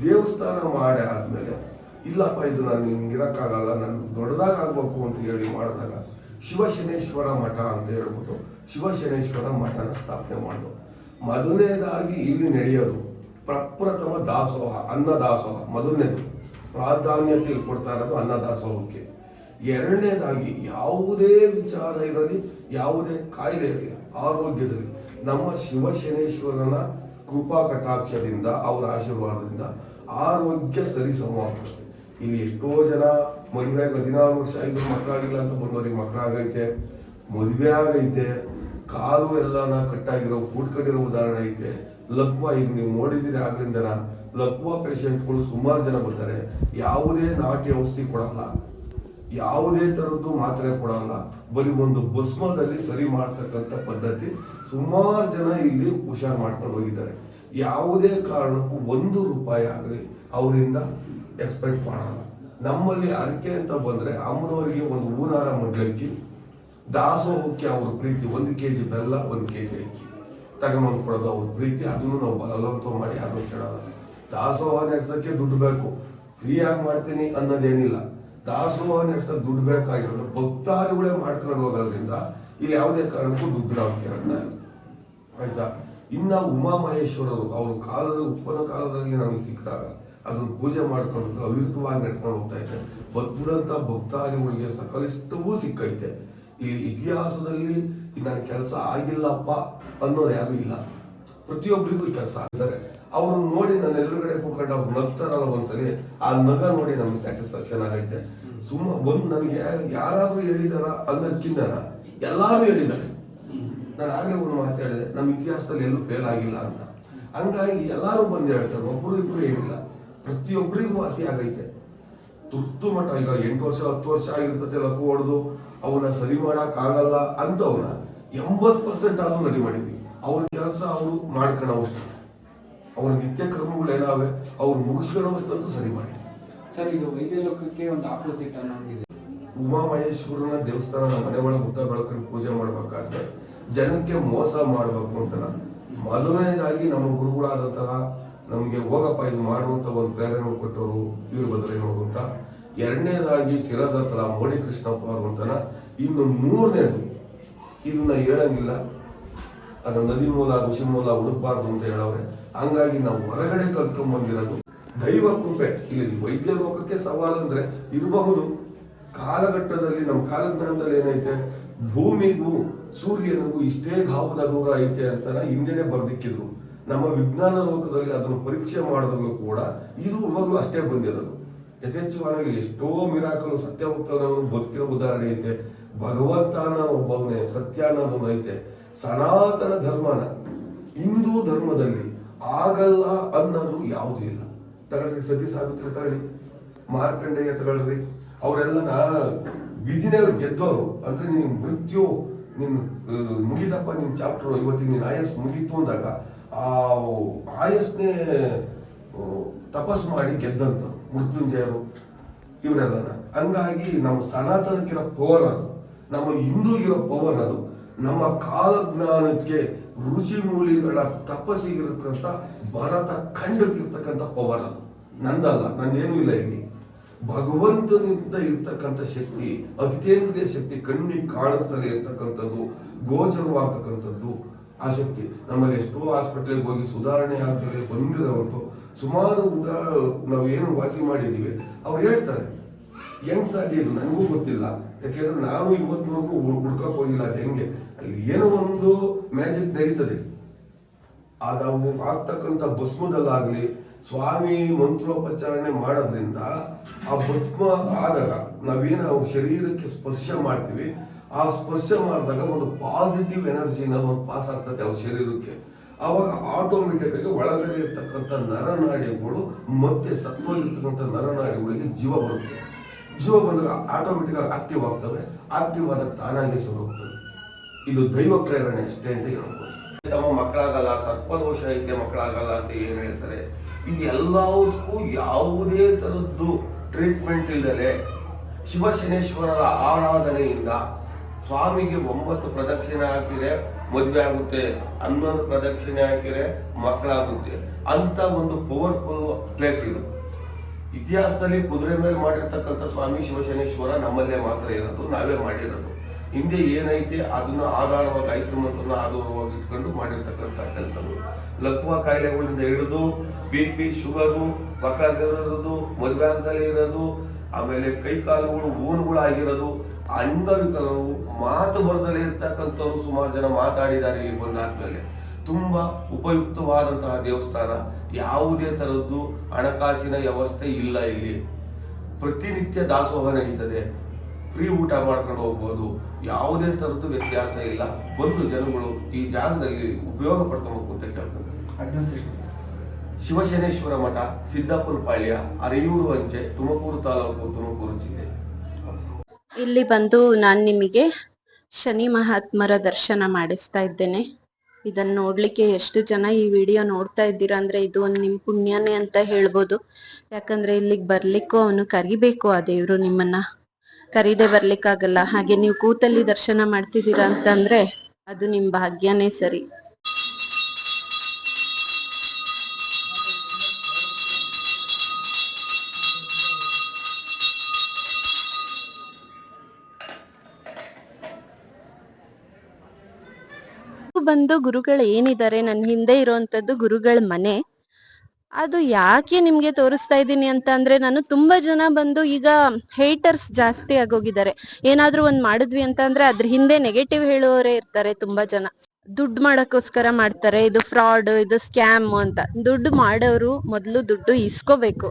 ದೇವಸ್ಥಾನ ಮಾಡಿ ಆದ್ಮೇಲೆ ಇಲ್ಲಪ್ಪ, ಇದು ನಾನು ನಿಮ್ಗೆ ಇರೋಕ್ಕಾಗಲ್ಲ, ನಾನು ದೊಡ್ಡದಾಗಬೇಕು ಅಂತ ಹೇಳಿ ಮಾಡಿದಾಗ ಶಿವಶನೇಶ್ವರ ಮಠ ಅಂತ ಹೇಳ್ಬಿಟ್ಟು ಶಿವಶನೇಶ್ವರ ಮಠನ ಸ್ಥಾಪನೆ ಮಾಡಿದ್ರು ಮೊದಲನೇದಾಗಿ ಇಲ್ಲಿ ನಡೆಯೋದು ಪ್ರಪ್ರಥಮ ದಾಸೋಹ, ಅನ್ನದಾಸೋಹ, ಮೊದಲನೇದು. ಪ್ರಾಧಾನ್ಯತೆ ಕೊಡ್ತಾ ಇರೋದು ಅನ್ನದಾಸೋಹಕ್ಕೆ. ಎರಡನೇದಾಗಿ ಯಾವುದೇ ವಿಚಾರ ಇರಲಿ, ಯಾವುದೇ ಕಾಯಿಲೆ ಇರಲಿ, ಆರೋಗ್ಯದಲ್ಲಿ ನಮ್ಮ ಶಿವಶನೇಶ್ವರನ ಕೃಪಾ ಕಟಾಕ್ಷದಿಂದ, ಅವರ ಆಶೀರ್ವಾದದಿಂದ ಆರೋಗ್ಯ ಸರಿಸಮವಾಗ್ತದೆ. ಇಲ್ಲಿ ಎಷ್ಟೋ ಜನ ಮದುವೆ ಹದಿನಾರು ವರ್ಷ ಆಯ್ತು ಮಕ್ಕಳಾಗಿಲ್ಲ ಅಂತ ಬಂದವ್ರಿಗೆ ಮಕ್ಕಳಾಗೈತೆ, ಮದುವೆ ಆಗೈತೆ, ಕಾಲು ಎಲ್ಲನ ಕಟ್ಟಾಗಿರೋ, ಕೂಡ್ಕೊಂಡಿರೋ ಉದಾಹರಣೆ ಐತೆ. ಲಕ್ವ, ಈಗ ನೀವು ನೋಡಿದಿರಿ ಆಗ್ಲಿಂದನ, ಲಕ್ವ ಪೇಷಂಟ್ಗಳು ಸುಮಾರು ಜನ ಬರ್ತಾರೆ. ಯಾವುದೇ ನಾಟಿ ಔಷಧಿ ಕೊಡಲ್ಲ. ಯಾವುದೇ ಥರದ್ದು ಮಾತ್ರೆ ಕೊಡಲ್ಲ. ಬರೀ ಒಂದು ಭಸ್ಮದಲ್ಲಿ ಸರಿ ಮಾಡ್ತಕ್ಕಂಥ ಪದ್ಧತಿ ಸುಮಾರು ಜನ ಇಲ್ಲಿ ಹುಷಾರ್ ಮಾಡ್ಕೊಂಡು ಹೋಗಿದ್ದಾರೆ. ಯಾವುದೇ ಕಾರಣಕ್ಕೂ ಒಂದು ರೂಪಾಯಿ ಆಗಲಿ, ಅವರಿಂದ ಎಕ್ಸ್ಪೆಕ್ಟ್ ಮಾಡಲ್ಲ ನಮ್ಮಲ್ಲಿ ಅರಕೆ ಅಂತ ಬಂದ್ರೆ ಅಮ್ಮನವರಿಗೆ ಒಂದು ಹೂನಾರ ಮಡ್ಲಕ್ಕಿ ದಾಸೋಹಕ್ಕೆ ಅವ್ರ ಪ್ರೀತಿ ಒಂದು ಕೆ ಜಿ ಬೆಲ್ಲ, ಒಂದು ಕೆ ಜಿ ಅಕ್ಕಿ. ತಗೊಂಬಂದು ಕೊಡೋದು ಅವ್ರ ಪ್ರೀತಿ, ಅದನ್ನು ನಾವು ಬಲವಂತ ಮಾಡಿ ಯಾರು ಕೇಳಲ್ಲ. ದಾಸೋಹ ನಡೆಸೋಕ್ಕೆ ದುಡ್ಡು ಬೇಕು. ಫ್ರೀಯಾಗಿ ಮಾಡ್ತೀನಿ ಅನ್ನೋದೇನಿಲ್ಲ. ದಾಸೋಹ ನಡೆಸೋಕೆ ದುಡ್ಡು ಬೇಕಾಗಿರೋದು ಭಕ್ತಾದಿಗಳೇ ಮಾಡ್ಕೊಂಡು ಹೋಗೋದ್ರಿಂದ ಇಲ್ಲಿ ಯಾವುದೇ ಕಾರಣಕ್ಕೂ ದುಡ್ಡು ನಾವು ಕೇಳ್ತಾ ಇಲ್ಲ. ಇನ್ನು ಉಮಾ ಮಹೇಶ್ವರರು, ಅವ್ರ ಕಾಲದ ಉತ್ಪನ್ನ ಕಾಲದಲ್ಲಿ ನಮಗೆ ಸಿಕ್ಕಿದಾಗ ಅದನ್ನ ಪೂಜೆ ಮಾಡ್ಕೊಂಡು ಅವಿರ್ತವಾಗಿ ನಡ್ಕೊಂಡು ಹೋಗ್ತಾ ಇದೆ ಬಂದಂತ ಭಕ್ತಾದಿಗಳಿಗೆ ಸಕಲಿಷ್ಟವೂ ಸಿಕ್ಕೈತೆ. ಈ ಇತಿಹಾಸದಲ್ಲಿ ನನ್ನ ಕೆಲಸ ಆಗಿಲ್ಲಪ್ಪ ಅನ್ನೋರು ಯಾರು ಇಲ್ಲ. ಪ್ರತಿಯೊಬ್ಬರಿಗೂ ಕೆಲಸ ಆಗ್ತಾರೆ ಅವ್ರನ್ನ ನೋಡಿ ನನ್ನ ಎದುರುಗಡೆ ಕೂತ್ಕೊಂಡು ಅವ್ರು ನಗ್ತಾರಲ್ಲ ಒಂದ್ಸರಿ ಆ ನಗ ನೋಡಿ ನಮ್ಗೆ ಸ್ಯಾಟಿಸ್ಫ್ಯಾಕ್ಷನ್ ಆಗೈತೆ. ಸುಮ್ಮ ಒಂದು ನನಗೆ ಯಾರಾದ್ರೂ ಹೇಳಿದಾರ ಅನ್ನೋದಕ್ಕಿಂತ ಎಲ್ಲಾರು ಹೇಳಿದ್ದಾರೆ. ನಾನು ಆಗಲೇ ಒಂದು ಮಾತು ಹೇಳಿದೆ, ನಮ್ಮ ಇತಿಹಾಸದಲ್ಲಿ ಎಲ್ಲೂ ಫೇಲ್ ಆಗಿಲ್ಲ ಅಂತ. ಹಂಗಾಗಿ ಎಲ್ಲರೂ ಬಂದು ಹೇಳ್ತಾರೆ ಒಬ್ಬರು ಇಬ್ಬರು ಏನಿಲ್ಲ. ಪ್ರತಿಯೊಬ್ಬರಿಗೂ ವಾಸಿ ಆಗೈತೆ. ತುರ್ತು ಮಟ್ಟ ಈಗ ಎಂಟು ವರ್ಷ ಹತ್ತು ವರ್ಷ ಆಗಿರ್ತದೆ ಲಕ್ಕು ಹೊಡೆದು ಅವನ್ನ ಸರಿ ಮಾಡಕ್ ಆಗಲ್ಲ ಅಂತವನ್ನ ಎಂಬತ್ತು ಪರ್ಸೆಂಟ್ ಆದರೂ ರೆಡಿ ಮಾಡಿದ್ವಿ. ಅವ್ರ ಕೆಲಸ ಅವರು ಮಾಡ್ಕೊಳ್ಳೋವಷ್ಟು ಅವ್ರ ನಿತ್ಯ ಕರ್ಮಗಳು ಏನಾವೆ ಅವ್ರು ಅಂತ ಸರಿ ಮಾಡಿ ಸರ್ ಇದು ವೈದ್ಯ ಲೋಕಕ್ಕೆ ಒಂದು ಆಪೋಸಿಟ್ ಅನ್ನೋಂಗಿದೆ ಉಮಾಮಹೇಶ್ವರನ ದೇವಸ್ಥಾನ ನಮ್ಮ ಮನೆ ಒಳಗೆ ಹುತ್ತ ಬೆಳ್ಕೊಂಡು ಪೂಜೆ ಮಾಡ್ಬೇಕಾದ್ರೆ ಜನಕ್ಕೆ ಮೋಸ ಮಾಡಬೇಕು ಅಂತ ಮೊದಲನೇದಾಗಿ ನಮ್ಮ ಗುರುಗಳಾದಂತಹ ನಮಗೆ ಹೋಗಪ್ಪ ಇದು ಮಾಡುವಂತ ಒಂದು ಪ್ರೇರಣೆ ಕೊಟ್ಟವರು ವೀರಭದ್ರಯ್ಯನವರು ಅಂತ. ಎರಡನೇದಾಗಿ ಶಿರದತ್ತಲ ಮೋಡಿ ಕೃಷ್ಣಪ್ಪ ಅವರು ಅಂತನ ಇನ್ನು ಮೂರನೇದು. ಇದನ್ನ ಹೇಳಂಗಿಲ್ಲ. ಅದು ನದಿ ಮೂಲ, ಋಷಿ ಮೂಲ ಹುಡುಕ್ಬಾರ್ದು ಅಂತ ಹೇಳವ್ರೆ. ಹಂಗಾಗಿ ನಾವು ಹೊರಗಡೆ ಕಲ್ತ್ಕೊಂಡ್ ಬಂದಿರೋದು ದೈವ ಕೃಪೆ. ಇಲ್ಲಿ ವೈದ್ಯ ಲೋಕಕ್ಕೆ ಸವಾಲು ಅಂದ್ರೆ ಇರಬಹುದು. ಕಾಲಘಟ್ಟದಲ್ಲಿ ನಮ್ಮ ಕಾಲಜ್ಞಾನದಲ್ಲಿ ಏನೈತೆ? ಭೂಮಿಗೂ ಸೂರ್ಯನಿಗೂ ಇಷ್ಟೇ ಘಾವದ ದೂರ ಐತೆ ಅಂತ ಹಿಂದೆನೆ ಬರ್ದಿಕ್ಕಿದ್ರು. ನಮ್ಮ ವಿಜ್ಞಾನ ಲೋಕದಲ್ಲಿ ಅದನ್ನು ಪರೀಕ್ಷೆ ಮಾಡಿದ್ರು ಕೂಡ ಇದು ಇವಾಗಲೂ ಅಷ್ಟೇ ಬಂದಿರೋದು. ಯಥೇಚ್ಛವಾಗಿ ಎಷ್ಟೋ ಮಿರಾಕಲು ಸತ್ಯ ಹೋಗ್ತಾನವನು ಬದುಕಿರೋ ಉದಾಹರಣೆ ಐತೆ. ಭಗವಂತನ ಒಬ್ಬವನೇ ಸತ್ಯ ಅನ್ನೋದು ಐತೆ. ಸನಾತನ ಧರ್ಮನ ಹಿಂದೂ ಧರ್ಮದಲ್ಲಿ ಆಗಲ್ಲ ಅನ್ನೋದು ಯಾವುದೂ ಇಲ್ಲ. ತಗೊಳ್ರಿ ಸತಿ ಸಾವಿತ್ರಿ ತಗೊಳ್ಳಿ. ಮಾರ್ಕಂಡೇಯ ತಗೊಳ್ರಿ. ಅವರೆಲ್ಲ ವಿಧಿನೇ ಗೆದ್ದವರು ಅಂದ್ರೆ ನಿನ್ ಮೃತ್ಯು ನಿನ್ ಆ, ಮುಗಿದಪ್ಪ ನಿನ್ ಚಾಪ್ಟರ್ ಇವತ್ತಿನ ನಿನ್ ಆಯಸ್ ಮುಗೀತು ಅಂದಾಗ ಆ ಆಯಸ್ನೇ ತಪಸ್ಸು ತಪಸ್ ಮಾಡಿ ಗೆದ್ದಂತ ಮೃತ್ಯುಂಜಯರು ಇವರೆಲ್ಲ ಹಂಗಾಗಿ ನಮ್ಮ ಸನಾತನಕ್ಕಿರೋ ಪವರ್ ಅದು, ನಮ್ಮ ಹಿಂದೂಗಿರೋ ಪವರ್ ಅದು, ನಮ್ಮ ಕಾಲಜ್ಞಾನಕ್ಕೆ ರುಚಿ ಮೂಲಿಗಳ ತಪಸ್ಸಿಗಿರತಕ್ಕಂಥ ಭರತ ಖಂಡಕ್ಕಿರ್ತಕ್ಕಂಥ ಪವರ್ ಅದು. ನಂದಲ್ಲ, ನಂದೇನು ಇಲ್ಲ ಇಲ್ಲಿ. ಭಗವಂತನಿಂದ ಇರ್ತಕ್ಕಂಥ ಶಕ್ತಿ ಅತೀಂದ್ರಿಯ ಶಕ್ತಿ ಕಣ್ಣಿಗೆ ಕಾಣಿಸ್ತಲೇ ಇರ್ತಕ್ಕಂಥದ್ದು, ಗೋಚರವಾಗ್ತಕ್ಕಂಥದ್ದು. ಆ ಶಕ್ತಿ ನಮ್ಮಲ್ಲಿ ಎಷ್ಟೋ ಹಾಸ್ಪಿಟ್ಲಿಗೆ ಹೋಗಿ ಸುಧಾರಣೆ ಆಗ್ತದೆ ಬಂದಿರೋವಂತು ಸುಮಾರು ಉದಾ ಏನು ವಾಸಿ ಮಾಡಿದ್ದೀವಿ, ಅವ್ರು ಹೇಳ್ತಾರೆ, ಹೆಂಗ್ ಸಾಧ್ಯ ಇದು? ನನಗೂ ಗೊತ್ತಿಲ್ಲ. ಯಾಕೆಂದ್ರೆ ನಾನು ಇವತ್ತಿನವರೆಗೂ ಹುಡ್ಕಕ್ ಹೋಗಿಲ್ಲ ಅದು ಹೆಂಗೆ? ಅಲ್ಲಿ ಏನೋ ಒಂದು ಮ್ಯಾಜಿಕ್ ನಡೀತದೆ. ಆ ನಾವು ಆಗ್ತಕ್ಕಂಥ ಭಸ್ಮದಲ್ಲಾಗಲಿ, ಸ್ವಾಮಿ ಮಂತ್ರೋಪಚಾರಣೆ ಮಾಡೋದ್ರಿಂದ ಆ ಭಸ್ಮ ಆದಾಗ ನಾವೇನು ನಾವು ಶರೀರಕ್ಕೆ ಸ್ಪರ್ಶ ಮಾಡ್ತೀವಿ ಆ ಸ್ಪರ್ಶ ಮಾಡಿದಾಗ ಒಂದು ಪಾಸಿಟಿವ್ ಎನರ್ಜಿ ಅನ್ನೋದು ಒಂದು ಪಾಸ್ ಆಗ್ತದೆ ಅವ್ರ ಶರೀರಕ್ಕೆ. ಆವಾಗ ಆಟೋಮೆಟಿಕ್ ಆಗಿ ಒಳಗಡೆ ಇರ್ತಕ್ಕಂಥ ನರನಾಡಿಗಳು ಮತ್ತೆ ಸತ್ವ ನರನಾಡಿಗಳಿಗೆ ಜೀವ ಬರುತ್ತೆ. ಜೀವ ಬಂದಾಗ ಆಟೋಮೆಟಿಕ್ ಆಗಿ ಆಕ್ಟಿವ್ ಆಗ್ತವೆ. ಆಕ್ಟಿವ್ ಆದಾಗ ತಾನಾಗೆ ಸುರೋಗ್ತವೆ ಇದು ದೈವ ಪ್ರೇರಣೆ ಅಷ್ಟೇ ಅಂತ ಹೇಳ್ಬೋದು. ತಮ್ಮ ಮಕ್ಕಳಾಗಲ್ಲ ಸರ್ಪದೋಷ ಐತೆ ಮಕ್ಕಳಾಗಲ್ಲ ಅಂತ ಏನು ಹೇಳ್ತಾರೆ? ಇದು ಎಲ್ಲದಕ್ಕೂ ಯಾವುದೇ ತರದ್ದು ಟ್ರೀಟ್ಮೆಂಟ್ ಇಲ್ಲದೆ ಶಿವಶನೇಶ್ವರರ ಆರಾಧನೆಯಿಂದ ಸ್ವಾಮಿಗೆ ಒಂಬತ್ತು ಪ್ರದಕ್ಷಿಣೆ ಹಾಕಿದರೆ ಮದುವೆ ಆಗುತ್ತೆ, ಹನ್ನೊಂದು ಪ್ರದಕ್ಷಿಣೆ ಹಾಕಿದರೆ ಮಕ್ಕಳಾಗುತ್ತೆ. ಅಂತ ಒಂದು ಪವರ್ಫುಲ್ ಪ್ಲೇಸ್ ಇದು. ಇತಿಹಾಸದಲ್ಲಿ ಕುದುರೆ ಮೇಲೆ ಮಾಡಿರ್ತಕ್ಕಂಥ ಸ್ವಾಮಿ ಶಿವಶನೇಶ್ವರ ನಮ್ಮಲ್ಲೇ ಮಾತ್ರ ಇರೋದು, ನಾವೇ ಮಾಡಿರೋದು. ಹಿಂದೆ ಏನೈತೆ ಅದನ್ನ ಆಧಾರವಾಗಿ, ಐತ್ರ ಮಂತ್ರನ ಆಧಾರವಾಗಿ ಇಟ್ಕೊಂಡು ಮಾಡಿರ್ತಕ್ಕಂಥ ಕೆಲಸಗಳು ಲಕ್ವ ಕಾಯಿಲೆಗಳಿಂದ ಹಿಡಿದು, ಬಿ ಪಿ, ಶುಗರು, ಮಕ್ಕಳಾಗಿರೋದು, ಮದುವೆ ಆಗದಲ್ಲೇ ಇರೋದು ಆಮೇಲೆ ಕೈ ಕಾಲುಗಳು ಓನ್ಗಳಾಗಿರೋದು ಅಂಗವಿಕಲರು ಮಾತು ಬರದಲ್ಲೇ ಇರ್ತಕ್ಕಂಥವ್ರು ಸುಮಾರು ಜನ ಮಾತಾಡಿದ್ದಾರೆ ಇಲ್ಲಿ ಬಂದಾದ್ಮೇಲೆ. ತುಂಬ ಉಪಯುಕ್ತವಾದಂತಹ ದೇವಸ್ಥಾನ. ಯಾವುದೇ ತರದ್ದು ಹಣಕಾಸಿನ ವ್ಯವಸ್ಥೆ ಇಲ್ಲ ಇಲ್ಲಿ. ಪ್ರತಿನಿತ್ಯ ದಾಸೋಹ ನಡೀತದೆ. ಫ್ರೀ ಊಟ ಮಾಡ್ಕೊಂಡು ಹೋಗ್ಬೋದು. ಯಾವುದೇ ತರದ್ದು ವ್ಯತ್ಯಾಸ ಇಲ್ಲ. ಬಂದು ಜನಗಳು ಈ ಜಾಗದಲ್ಲಿ ಉಪಯೋಗ ಪಡ್ಕೊಬೇಕು ಅಂತ ಕೇಳ್ತಾರೆ ಶಿವಶನೇಶ್ವರ ಮಠ, ಸಿದ್ದಾಪುರ ಪಾಳ್ಯ, ಅರೆಯೂರು ಅಂಚೆ, ತುಮಕೂರು ತಾಲೂಕು, ತುಮಕೂರು ಜಿಲ್ಲೆ. ಇಲ್ಲಿ ಬಂದು ನಾನು ನಿಮಗೆ ಶನಿ ಮಹಾತ್ಮರ ದರ್ಶನ ಮಾಡಿಸ್ತಾ ಇದ್ದೇನೆ. ಇದನ್ನ ನೋಡ್ಲಿಕ್ಕೆ ಎಷ್ಟು ಜನ ಈ ವಿಡಿಯೋ ನೋಡ್ತಾ ಇದ್ದೀರಾ ಅಂದ್ರೆ ಇದು ಒಂದು ನಿಮ್ ಪುಣ್ಯನೇ ಅಂತ ಹೇಳ್ಬೋದು. ಯಾಕಂದ್ರೆ ಇಲ್ಲಿಗೆ ಬರ್ಲಿಕ್ಕೂ ಅವನು ಕರಿಬೇಕು ಆ ದೇವ್ರು ನಿಮ್ಮನ್ನ. ಕರೀದೆ ಬರ್ಲಿಕ್ಕಾಗಲ್ಲ. ಹಾಗೆ ನೀವು ಕೂತಲ್ಲಿ ದರ್ಶನ ಮಾಡ್ತಿದ್ದೀರಾ ಅಂತಂದ್ರೆ ಅದು ನಿಮ್ ಭಾಗ್ಯನೇ ಸರಿ. ಬಂದು ಗುರುಗಳು ಏನಿದ್ದಾರೆ ನನ್ನ ಹಿಂದೆ ಇರುವಂತದ್ದು ಗುರುಗಳ ಮನೆ. ಅದು ಯಾಕೆ ನಿಮ್ಗೆ ತೋರಿಸ್ತಾ ಇದ್ದೀನಿ ಅಂತ ಅಂದ್ರೆ, ನಾನು ತುಂಬಾ ಜನ ಬಂದು ಈಗ ಹೇಟರ್ಸ್ ಜಾಸ್ತಿ ಆಗೋಗಿದ್ದಾರೆ. ಏನಾದ್ರೂ ಒಂದ್ ಮಾಡಿದ್ವಿ ಅಂತ ಅಂದ್ರೆ, ಅದ್ರ ಹಿಂದೆ ನೆಗೆಟಿವ್ ಹೇಳುವವರೇ ಇರ್ತಾರೆ ತುಂಬಾ ಜನ. ದುಡ್ಡು ಮಾಡಕ್ಕೋಸ್ಕರ ಮಾಡ್ತಾರೆ. ಇದು ಫ್ರಾಡ್, ಇದು ಸ್ಕ್ಯಾಮ್ ಅಂತ. ದುಡ್ಡು ಮಾಡೋರು ಮೊದ್ಲು ದುಡ್ಡು ಇಸ್ಕೋಬೇಕು.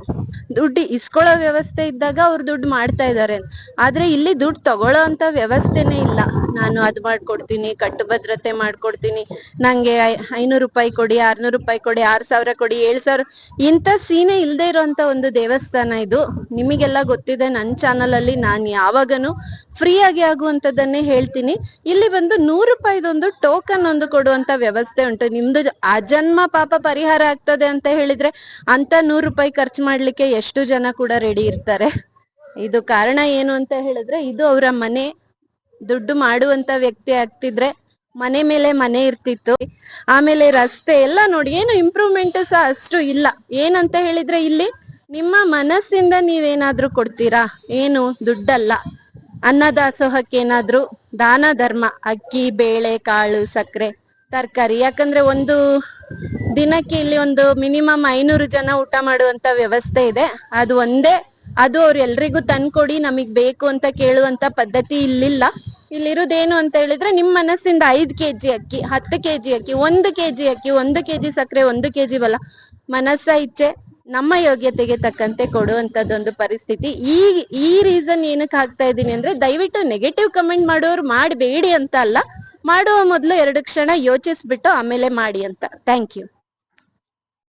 ದುಡ್ಡು ಇಸ್ಕೊಳ್ಳೋ ವ್ಯವಸ್ಥೆ ಇದ್ದಾಗ ಅವ್ರು ದುಡ್ಡು ಮಾಡ್ತಾ ಇದ್ದಾರೆ ಆದ್ರೆ ಇಲ್ಲಿ ದುಡ್ಡು ತಗೊಳ್ಳೋ ಅಂತ ವ್ಯವಸ್ಥೆನೇ ಇಲ್ಲ. ನಾನು ಅದ್ ಮಾಡ್ಕೊಡ್ತೀನಿ, ಕಟ್ಟು ಭದ್ರತೆ ಮಾಡ್ಕೊಡ್ತೀನಿ. ನಂಗೆ ಐನೂರು ರೂಪಾಯಿ ಕೊಡಿ, ಆರ್ನೂರು ರೂಪಾಯಿ ಕೊಡಿ, ಆರ್ ಸಾವಿರ ಕೊಡಿ, ಏಳ್ ಸಾವಿರ ಇಂಥ ಸೀನೆ ಇಲ್ಲದೆ ಇರುವಂತ ಒಂದು ದೇವಸ್ಥಾನ ಇದು. ನಿಮಗೆಲ್ಲ ಗೊತ್ತಿದೆ ನನ್ನ ಚಾನಲ್ ಅಲ್ಲಿ ನಾನ್ ಯಾವಾಗನು ಫ್ರೀ ಆಗಿ ಆಗುವಂತದನ್ನೇ ಹೇಳ್ತೀನಿ. ಇಲ್ಲಿ ಬಂದು ನೂರು ರೂಪಾಯಿದೊಂದು ಟೋಕನ್ ಒಂದು ಕೊಡುವಂತ ವ್ಯವಸ್ಥೆ ಉಂಟು. ನಿಮ್ದು ಅಜನ್ಮ ಪಾಪ ಪರಿಹಾರ ಆಗ್ತದೆ ಅಂತ ಹೇಳಿದ್ರೆ ಅಂತ ನೂರು ರೂಪಾಯಿ ಖರ್ಚು ಮಾಡ್ಲಿಕ್ಕೆ ಎಷ್ಟು ಜನ ಕೂಡ ರೆಡಿ ಇರ್ತಾರೆ. ಇದು ಕಾರಣ ಏನು ಅಂತ ಹೇಳಿದ್ರೆ ಇದು ಅವರ ಮನೆ. ದುಡ್ಡು ಮಾಡುವಂತ ವ್ಯಕ್ತಿ ಆಗ್ತಿದ್ರೆ ಮನೆ ಮೇಲೆ ಮನೆ ಇರ್ತಿತ್ತು. ಆಮೇಲೆ ರಸ್ತೆ ಎಲ್ಲ ನೋಡಿ, ಏನು ಇಂಪ್ರೂವ್ಮೆಂಟ್ ಸಹ ಅಷ್ಟು ಇಲ್ಲ. ಏನಂತ ಹೇಳಿದ್ರೆ ಇಲ್ಲಿ ನಿಮ್ಮ ಮನಸ್ಸಿಂದ ನೀವೇನಾದ್ರೂ ಕೊಡ್ತೀರಾ? ಏನು ದುಡ್ಡಲ್ಲ. ಅನ್ನದಾಸೋಹಕ್ಕೆ ಏನಾದರೂ ದಾನ, ಧರ್ಮ, ಅಕ್ಕಿ, ಬೇಳೆ, ಕಾಳು ಸಕ್ಕರೆ ತರಕಾರಿ, ಯಾಕಂದ್ರೆ ಒಂದು ದಿನಕ್ಕೆ ಇಲ್ಲಿ ಒಂದು ಮಿನಿಮಮ್ ಐನೂರು ಜನ ಊಟ ಮಾಡುವಂತ ವ್ಯವಸ್ಥೆ ಇದೆ. ಅದು ಒಂದೇ, ಅದು ಅವ್ರು ಎಲ್ರಿಗೂ ತಂದ್ಕೊಡಿ, ನಮಗ್ ಬೇಕು ಅಂತ ಕೇಳುವಂತ ಪದ್ಧತಿ ಇಲ್ಲಿಲ್ಲ. ಇಲ್ಲಿರುದೇನು ಅಂತ ಹೇಳಿದ್ರೆ ನಿಮ್ ಮನಸ್ಸಿಂದ ಐದ್ ಕೆಜಿ ಅಕ್ಕಿ, ಹತ್ತು ಕೆಜಿ ಅಕ್ಕಿ, ಒಂದು ಕೆಜಿ ಅಕ್ಕಿ, ಒಂದು ಕೆಜಿ ಸಕ್ಕರೆ ಒಂದು ಕೆಜಿ ಬಲ, ಮನಸ್ಸ, ಇಚ್ಛೆ ನಮ್ಮ ಯೋಗ್ಯತೆಗೆ ತಕ್ಕಂತೆ ಕೊಡುವಂತದ್ದೊಂದು ಪರಿಸ್ಥಿತಿ. ಈ ಈ ರೀಸನ್ ಏನಕ್ಕೆ ಆಗ್ತಾ ಇದ್ದೀನಿ ಅಂದ್ರೆ ದಯವಿಟ್ಟು ನೆಗೆಟಿವ್ ಕಮೆಂಟ್ ಮಾಡೋರು ಮಾಡಬೇಡಿ ಅಂತ ಅಲ್ಲ. ಮಾಡುವ ಮೊದಲು ಎರಡು ಕ್ಷಣ ಯೋಚಿಸ್ಬಿಟ್ಟು ಆಮೇಲೆ ಮಾಡಿ ಅಂತ. Thank you